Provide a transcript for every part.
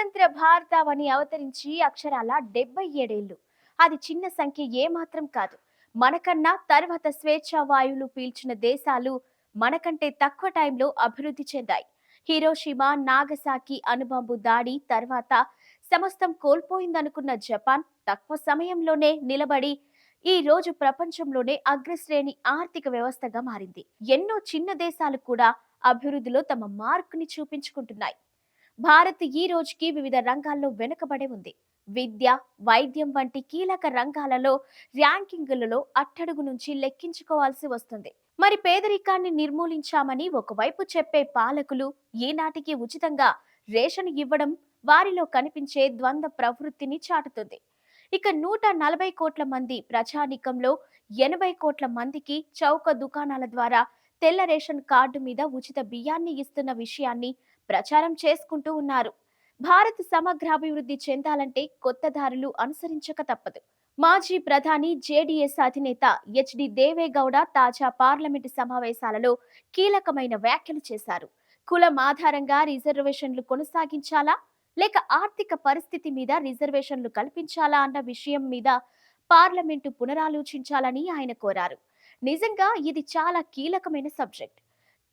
స్వాతంత్ర భారతావని అవతరించి అక్షరాల డెబ్బై ఏడేళ్ళు అది చిన్న సంఖ్య ఏమాత్రం కాదు. మనకన్నా తర్వాత స్వేచ్ఛా వాయువులు పీల్చిన దేశాలు మనకంటే తక్కువ టైంలో అభివృద్ధి చెందాయి. హీరోషిమా నాగసాకి అణుబాంబు దాడి తర్వాత సమస్తం కోల్పోయిందనుకున్న జపాన్ తక్కువ సమయంలోనే నిలబడి ఈ రోజు ప్రపంచంలోనే అగ్రశ్రేణి ఆర్థిక వ్యవస్థగా మారింది. ఎన్నో చిన్న దేశాలు కూడా అభివృద్ధిలో తమ మార్కుని చూపించుకుంటున్నాయి. భారత్ ఈ రోజుకి వివిధ రంగాల్లో వెనుకబడే ఉంది. విద్య వైద్యం వంటి కీలక రంగాలలో ర్యాంకింగులలో అట్టడుగు నుంచి లెక్కించుకోవాల్సి వస్తుంది. మరి పేదరికాన్ని నిర్మూలించామని ఒకవైపు చెప్పే పాలకులు ఈనాటికి ఉచితంగా రేషన్ ఇవ్వడం వారిలో కనిపించే ద్వంద్వ ప్రవృత్తిని చాటుతుంది. ఇక నూట నలభై కోట్ల మంది ప్రజానీకంలో ఎనభై కోట్ల మందికి చౌక దుకాణాల ద్వారా తెల్ల రేషన్ కార్డు మీద ఉచిత బియ్యాన్ని ఇస్తున్న విషయాన్ని ప్రచారం చేసుకుంటూ ఉన్నారు. భారత్ సమగ్రాభివృద్ధి చెందాలంటే కొత్త దారులు అనుసరించక తప్పదు. మాజీ ప్రధాని జేడీఎస్ అధినేత హెచ్డి దేవేగౌడ తాజా పార్లమెంటు సమావేశాలలో కీలకమైన వ్యాఖ్యలు చేశారు. కులం ఆధారంగా రిజర్వేషన్లు కొనసాగించాలా? లేక ఆర్థిక పరిస్థితి మీద రిజర్వేషన్లు కల్పించాలా అన్న విషయం మీద పార్లమెంటు పునరాలోచించాలని ఆయన కోరారు. నిజంగా ఇది చాలా కీలకమైన సబ్జెక్ట్.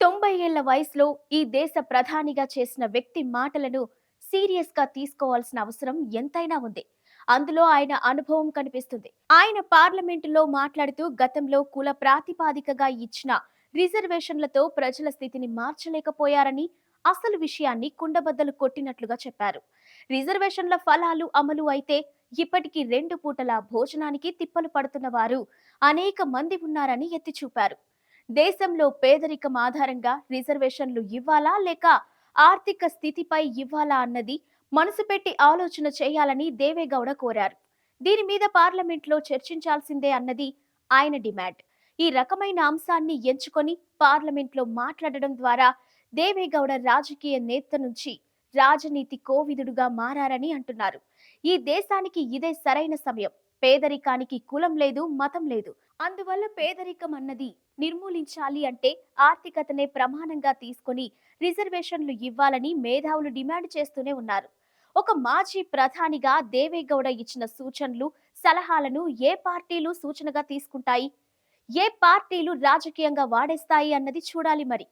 తొంభై ఏళ్ళ వయసులో ఈ దేశ ప్రధానిగా చేసిన వ్యక్తి మాటలను సీరియస్గా తీసుకోవాల్సిన అవసరం ఎంతైనా ఉంది. అందులో ఆయన అనుభవం కనిపిస్తుంది. ఆయన పార్లమెంటులో మాట్లాడుతూ గతంలో కుల ప్రాతిపాదికగా ఇచ్చిన రిజర్వేషన్లతో ప్రజల స్థితిని మార్చలేకపోయారని అసలు విషయాన్ని కుండబద్దలు కొట్టినట్లుగా చెప్పారు. రిజర్వేషన్ల ఫలాలు అమలు అయితే ఇప్పటికీ రెండు పూటల భోజనానికి తిప్పలు పడుతున్న వారు అనేక మంది ఉన్నారని ఎత్తి చూపారు. దేశంలో పేదరికం ఆధారంగా రిజర్వేషన్లు ఇవ్వాలా లేక ఆర్థిక స్థితిపై ఇవ్వాలా అన్నది మనసు పెట్టి ఆలోచన చేయాలని దేవేగౌడ కోరారు. దీని మీద పార్లమెంట్లో చర్చించాల్సిందే అన్నది ఆయన డిమాండ్. ఈ రకమైన అంశాన్ని ఎంచుకొని పార్లమెంట్లో మాట్లాడడం ద్వారా దేవేగౌడ రాజకీయ నేత నుంచి రాజనీతి కోవిదుడుగా మారారని అంటున్నారు. ఈ దేశానికి ఇదే సరైన సమయం. పేదరికానికి కులం లేదు మతం లేదు. అందువల్ల పేదరికం అన్నది నిర్మూలించాలి అంటే ఆర్థికతనే ప్రమాణంగా తీసుకొని రిజర్వేషన్లు ఇవ్వాలని మేధావులు డిమాండ్ చేస్తూనే ఉన్నారు. ఒక మాజీ ప్రధానిగా దేవేగౌడ ఇచ్చిన సూచనలు సలహాలను ఏ పార్టీలు సూచనగా తీసుకుంటాయి? ఏ పార్టీలు రాజకీయంగా వాడేస్తాయి అన్నది చూడాలి మరి.